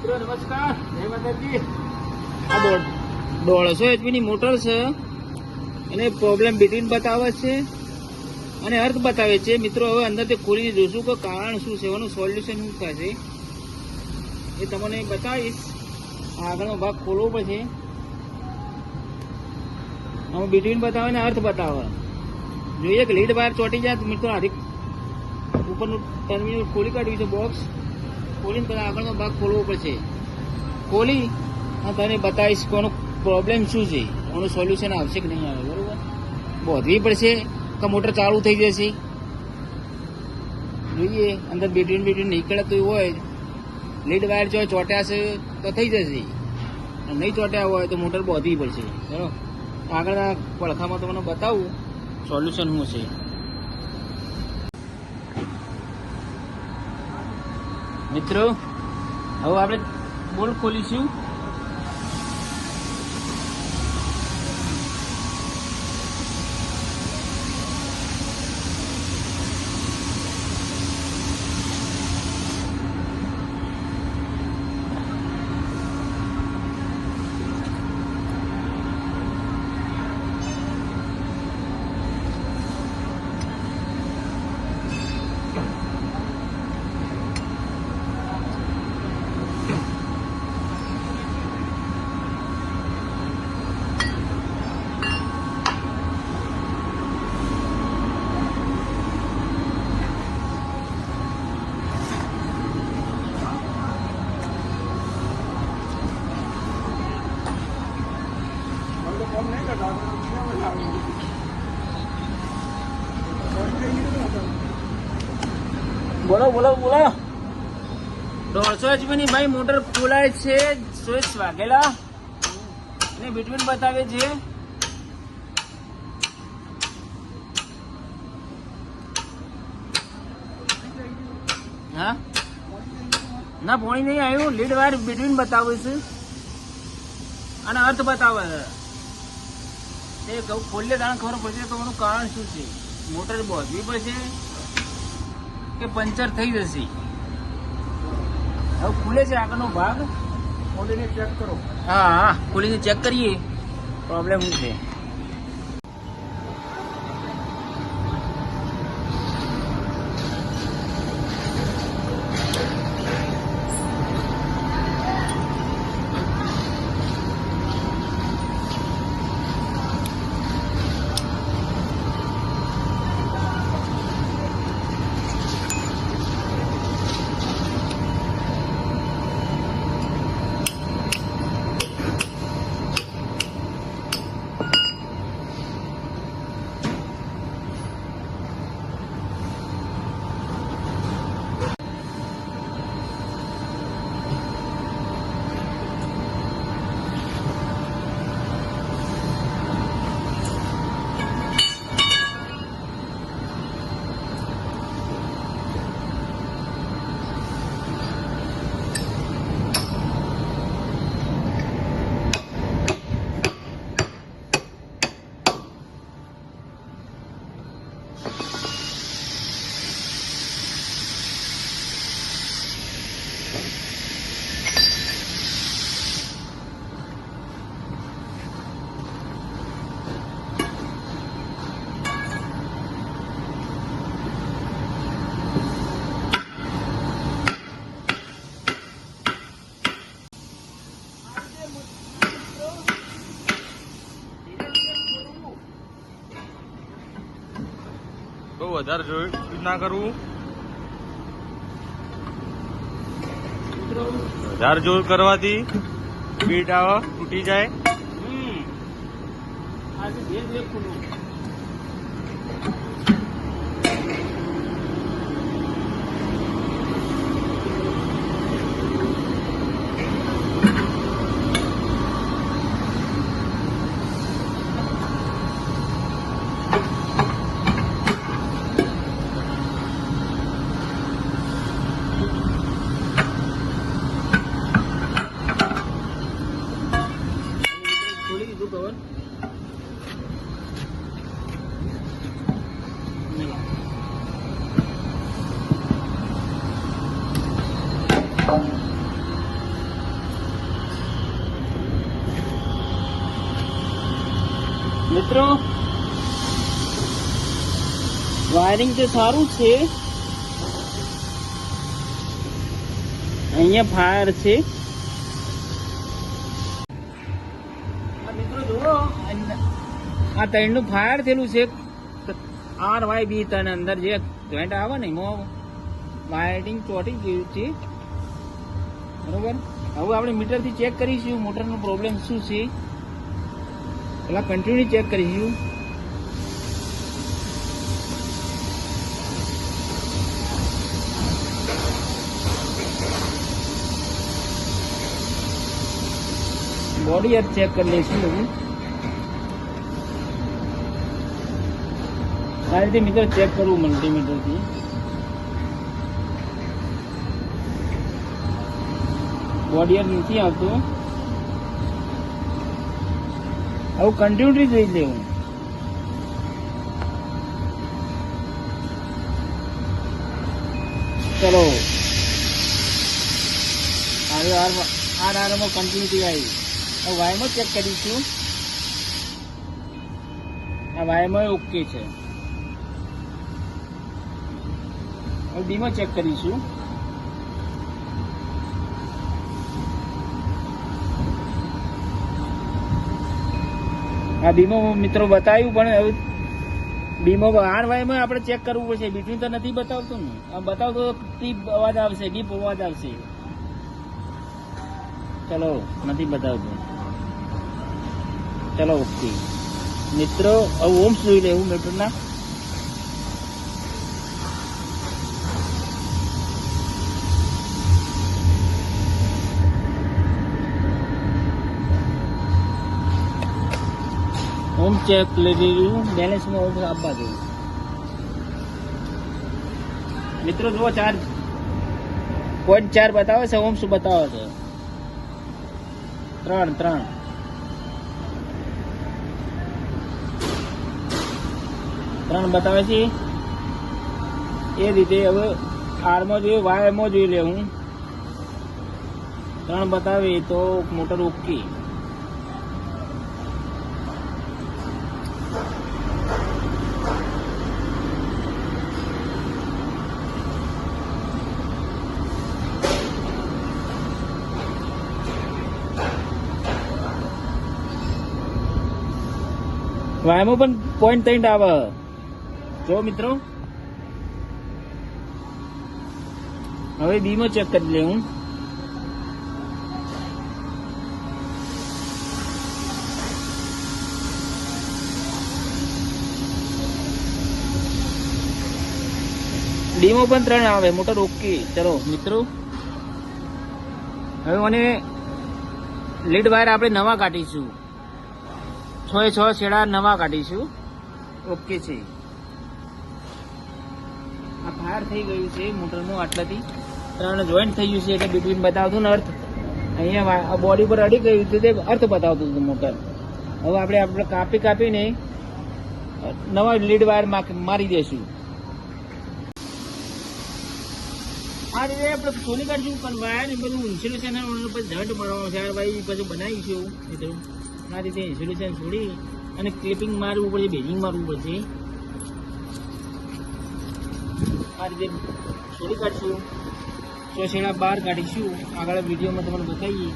મિત્રો, નમસ્કાર. જય માતાજી. આ દોઢ દોઢસો HP ની મોટર છે. અને પ્રોબ્લેમ બિટવીન બતાવે છે અને અર્થ બતાવે છે. મિત્રો, હવે અંદરથી ખોલીને જોશું કે કારણ શું છે. એનું સોલ્યુશન શું થશે એ તમને બતાવીશ. આગળનો ભાગ ખોલવો પડશે. આમાં બિટવીન બતાવે ને અર્થ બતાવે. જોઈએ કે લીડ બહાર ચોટી જાય મિત્રો હારી ઉપરનું ટર્મિનલ ખોલી કાઢ્યું છે બોક્સ ખોલીને પેલા આગળનો ભાગ ખોલવો પડશે. ખોલી અને તને બતાવીશ કે એનો પ્રોબ્લેમ શું છે. એનું સોલ્યુશન આવશે કે નહીં આવે, બરોબર? બોધવી પડશે કે મોટર ચાલુ થઈ જશે. જોઈએ, અંદર બેટરી બેટરી નીકળતું હોય લીડ વાયર જો ચોટ્યા તો થઈ જશે. નહીં ચોટ્યા હોય તો મોટર બોધવી પડશે. બરોબર? આગળના પડખામાં તમને બતાવું સોલ્યુશન શું છે. મિત્રો હવે આપણે બોલ ખોલીશું. બોલો બોલો બોલો. દોઢસો એચપી ભાઈ મોટર ખોલાય છે. સ્વિચ વાગેલા અને બિટવીન બતાવે છે. હા? ના, પોણી નહીં આવ્યું. લીડ વાયર બિટવીન બતાવે છે. અને અર્થ બતાવે છે. કહું ખોલીએ તાણે ખબર પડશે તો એનું કારણ શું છે? મોટર બોધવી પડશે કે પંચર થઈ જશે. હવે ખુલે છે આગળનો ભાગ? ખોલીને ચેક કરો. હા હા. ખોલીને ચેક કરીએ. પ્રોબ્લેમ શું છે? બહુ વધારે જોયું. ના કરવું. વધારે જોર કરવાથી સ્પીડ આવે તૂટી જાય. આજે બે બે ખુલ્લું ખોલી દીધું કવર મિત્રો વાયરિંગ તો સારું છે, અહીંયા ફાયર છે. મિત્રો જુઓ આ ત્રણનું ફાયર થયેલું છે. આર વાય બી ત્રણ અંદર જે જોઈન્ટ આવે ને, એમાં વાયરિંગ ચોટી ગયું છે. બરોબર? હવે આપણે મીટરથી ચેક કરીશું મોટરનો પ્રોબ્લેમ શું છે. પેલા કન્ટિન્યુ ચેક કરીશું. બોડી અર્થ ચેક કરી લઈશું આ રીતે ચેક કરવું મલ્ટીમીટરથી બોડી અર્થ નથી આવતું. આવું કન્ટિન્યુટી જોઈ લેવું. ચલો. આર આર આર આરમાં કન્ટિન્યુટી આવી. વાયમાં ચેક કરીશું આ વાયમો ઓકે છે. બીમો ચેક કરીશું આ બીમો મિત્રો બતાવ્યું, પણ હવે બીમો આર વાયમાં આપણે ચેક કરવું પડશે. બીજું તો નથી બતાવતું ને. આ બતાવતો ટીપ અવાજ આવશે બીપ અવાજ આવશે. ચલો, નથી બતાવતું. ચલો ઓકે. મિત્રો હવે ઓમ્સ જોઈ લેવું મીટરના હોમ ચેક લઈ લીધું બેલેન્સમાં ઓમ આપવા દઉં મિત્રો, જુઓ ચાર પોઈન્ટ ચાર બતાવે છે, ઓમ શું બતાવે છે? ત્રણ ત્રણ. ત્રણ બતાવે છે. એ રીતે હવે આરમાં જોઈએ, વાયરમાં જોઈ લે હું. ત્રણ બતાવે તો મોટર ઓકે વાયમો પણ પોઈન્ટ ત્રણ આવે. જો મિત્રો. હવે બીમો ચેક કરી લે હું. ડીમો પણ ત્રણ આવે મોટર ઓકે. ચલો, મિત્રો. હવે મને લીડ વાયર આપણે નવા કાઢીશું. છ છ છેડા નવા કાઢીશું. ઓકે છે. ફાયર થઈ ગયું છે, મોટરનું આટલાથી ત્રણ જોઈન્ટ થઈ ગયું છે, એટલે બિટવીન બતાવતું ને અર્થ. અહીંયા બોડી પર અડી ગયું હતું તે અર્થ બતાવતું હતું મોટર. હવે આપણે આપણે કાપી કાપીને નવા લીડ વાયર મારી દેશું. આ રીતે આપણે ખોલી કાઢશું પણ વાયર બધું ઇન્સ્યુલેશન પછી ઝટ મળવાનું છે ભાઈ પછી બનાવીશું મિત્રો આ રીતે ઇન્સ્યુલેશન છોડી અને ક્લિપિંગ મારવું પડશે બેઝિંગ મારવું પડશે. આ રીતે છોડી કાઢશું ચોસેડા બહાર કાઢીશું. આગળ વિડીયોમાં તમને બતાવીએ.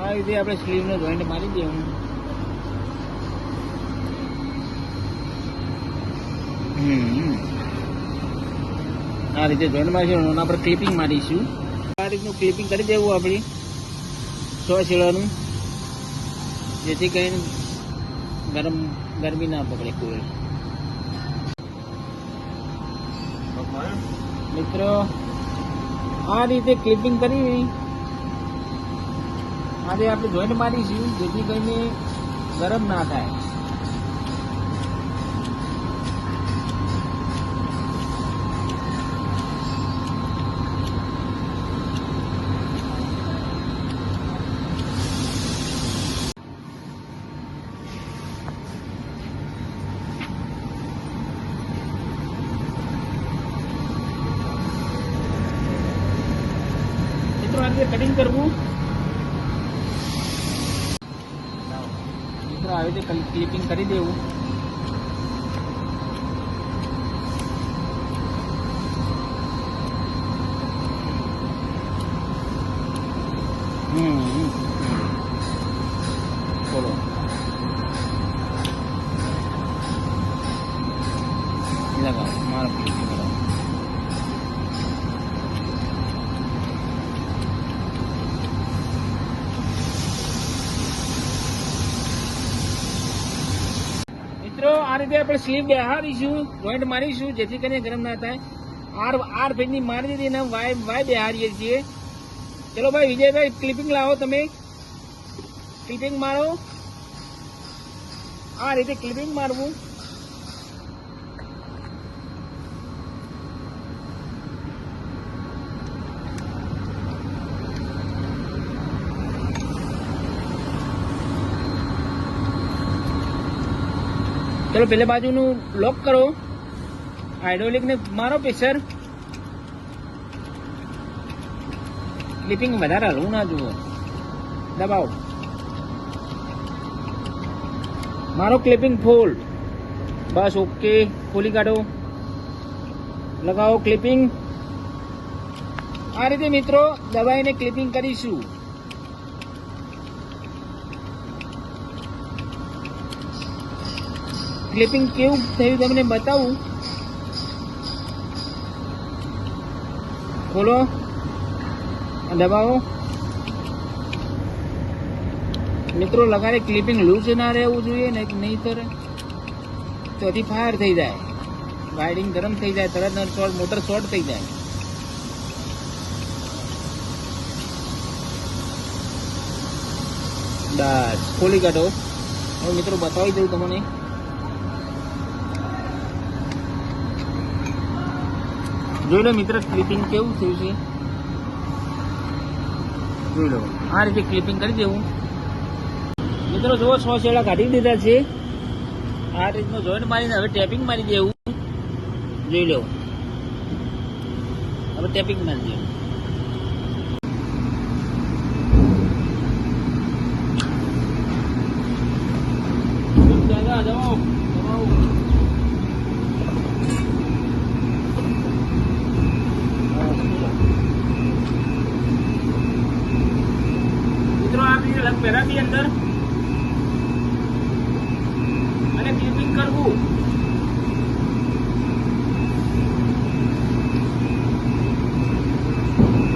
આ રીતે આપણે સ્લીવનો જોઈન્ટ મારી દેવાનું. હમ. આ રીતે જોઈન મારીશું એના પર ક્લિપિંગ મારીશું. આ રીતનું ક્લિપિંગ કરી દેવું આપણે સો શીળાનું. જેથી કરીને ગરમ, ગરમી ના પકડે કોઈ. મિત્રો, આ રીતે ક્લિપિંગ કરી. આજે આપણે જોઈન્ટ મારીશું, જેથી કરીને ગરમ ના થાય. રીતે કટિંગ કરવું. મિત્રો આવી રીતે ક્લિપિંગ કરી દેવું. બોલો. લગાવો મારો ક્લિપિંગ કરાવો મિત્રો આ રીતે આપણે સ્લીપ બેહાડીશું જોઈન્ટ મારીશું, જેથી કરીને ગરમ ના થાય. આર આર ભેજની મારી દીધી ને વાય વાય બેહારીએ છીએ. ચલો ભાઈ, વિજયભાઈ ક્લિપિંગ લાવો તમે. ક્લિપિંગ મારો. આ રીતે ક્લિપિંગ મારવું. ચલો, પેલે બાજુનું લોક કરો. હાઇડ્રોલિક ને મારો પ્રેશર ક્લિપિંગ વધારે હલવું ના જુઓ. દબાવો. મારો ક્લિપિંગ ફૂલ બસ ઓકે ખોલી કાઢો. લગાવો ક્લિપિંગ આ રીતે મિત્રો દબાઈને ક્લિપિંગ કરીશું. ક્લિપિંગ કેવું થયું તમને બતાવું? ખોલો દબાવો. મિત્રો, લગાડે ક્લિપિંગ લૂઝ ના રહેવું જોઈએ, ને નહીંતર ચોથી ફાયર થઈ જાય. વાયરિંગ ગરમ થઈ જાય, તરત શોર્ટ, મોટર શોર્ટ થઈ જાય. બસ, ખોલી કાઢો. હવે મિત્રો, બતાવી દઉં તમને. જોઈ લો મિત્ર ક્લિપિંગ કેવું થયું છે? જોઈ લો. આ રીતે ક્લિપિંગ કરી દેવું. મિત્રો, જુઓ સો શેડા કાઢી દીધા છે. આ રીતનો જોઈન્ટ મારીને હવે ટેપિંગ મારી દેવું. જોઈ લો. હવે ટેપિંગ મારી દેવું દાદા દબાવો દબાવો મિત્રો આ રીતે લગ અંદર અને ક્લિપિંગ કરવું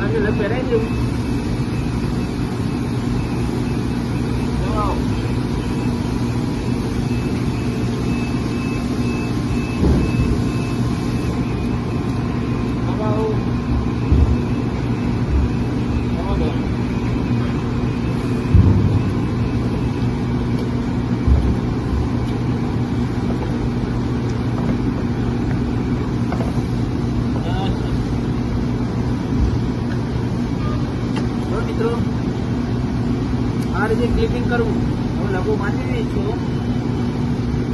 આ રીતે લગ પહેરાવી દેવું દબાવો. દબાવો. દબાવો. જો મિત્રો આ રીતે ક્લિપિંગ કરવું હું લઘુ માની છું.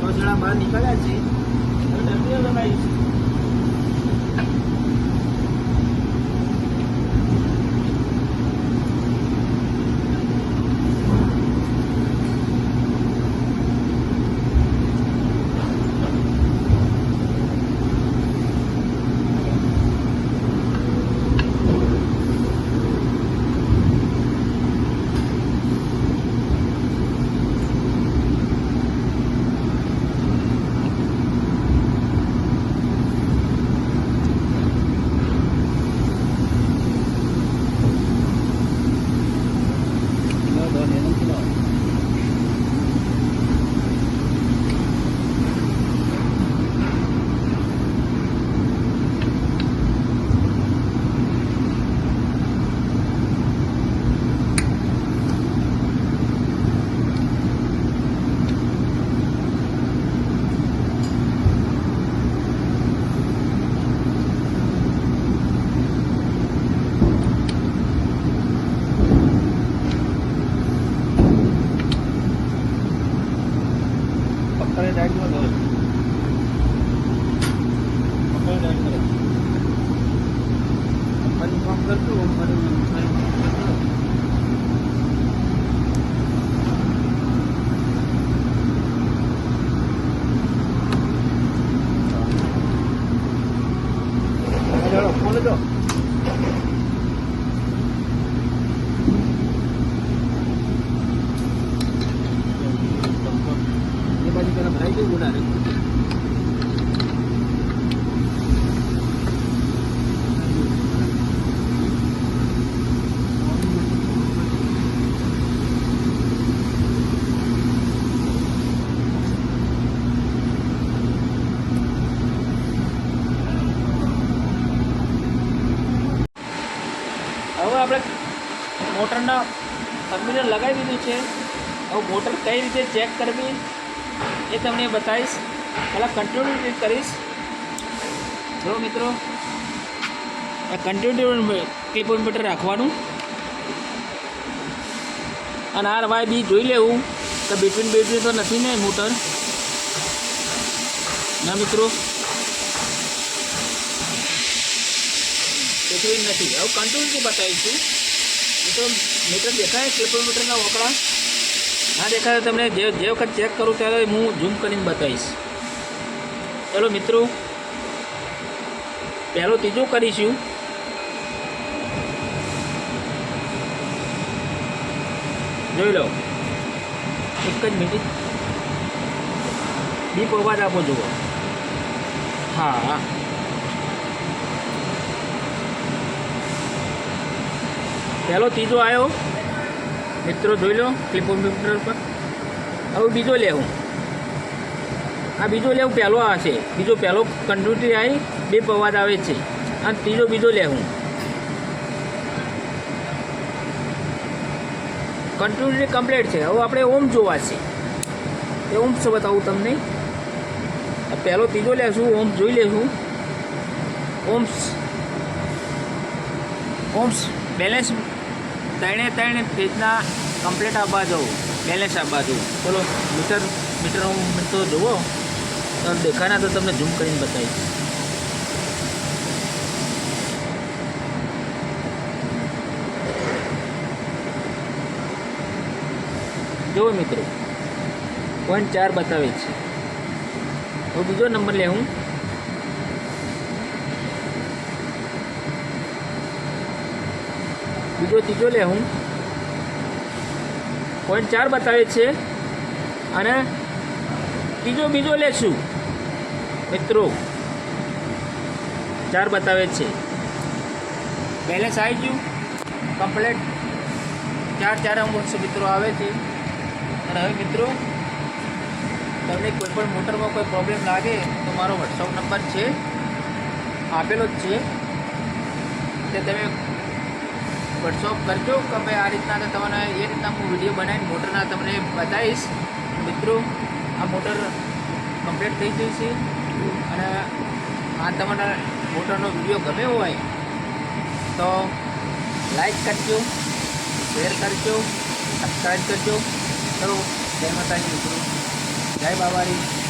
તો જણા બહાર નીકળ્યા છે આપણે મોટરના ટર્મિનલ લગાવી દીધું છે. હવે મોટર કઈ રીતે ચેક કરવી એ તમને બતાવીશ. પહેલાં કન્ટિન્યુ કરીશ. જો મિત્રો, આ કન્ટિન્યુટી ક્લિપોમીટર રાખવાનું. અને આર વાય બી જોઈ લેવું તો બિટવીન બિટવીન તો નથી ને મોટર? ના મિત્રો? બિટવીન નથી. હવે કંટ્રોલથી બતાવીશું તો? મીટર દેખાય કિલોમીટરના વકડા ના દેખાય તમને જે જે વખત ચેક કરું ત્યારે હું ઝૂમ કરીને બતાવીશ. ચલો મિત્રો, પહેલો ત્રીજો કરીશું જોઈ લો. એક જ મિનિટ દીપ અવાજ આપો જુઓ. હા. પહેલો ત્રીજો આવ્યો મિત્રો જોઈ લો ક્લિપોમીટર પર. હવે બીજો લેવું. આ બીજો લેવું, પહેલો આવશે બીજો પહેલો કન્ટિન્યુટી આવી બે અવાજ આવે છે. અને ત્રીજો બીજો લેવું. કન્ટિન્યુટી કમ્પ્લીટ છે. હવે આપણે ઓમ જોવા છે. એ ઓમ શું બતાવું તમને. પહેલો ત્રીજો લેશું, ઓમ જોઈ લેશું. ઓમ્સ. ઓમ્સ. બેલેન્સ ત્રણે ત્રણ પેજના કમ્પ્લીટ આપવા જવું બેલેન્સ આપવા જવું બોલો મીટર મીટર તો જુઓ. તો દેખાના તો તમને ઝૂમ કરીને બતાવીશ. જુઓ મિત્રો પોઈન્ટ ચાર બતાવે છે. હું બીજો નંબર લે હું. બીજો ત્રીજો લે હું. પોઈન્ટ ચાર બતાવે છે. અને ત્રીજો બીજો લેશું મિત્રો, ચાર બતાવે છે. બેલેન્સ આવી ગયું. કમ્પ્લેટ ચાર ચાર અંશ મિત્રો, આવે છે. અને હવે મિત્રો, તમને કોઈ પણ મોટરમાં કોઈ પ્રોબ્લેમ લાગે, તો મારો વોટ્સઅપ નંબર છે. આપેલો જ છે. તે તમે વોટ્સઅપ કરજો કે ભાઈ આ રીતના તમને એ રીતના હું વીડિયો બનાવીને મોટરના તમને બતાવીશ. મિત્રો, આ મોટર કમ્પ્લીટ થઈ ગઈ છે. અને આ તમારા મોટરનો વીડિયો ગમે હોય તો લાઈક કરજો શેર કરજો સબસ્ક્રાઈબ કરજો. ચલો જય માતાજી મિત્રો. જય બાબારી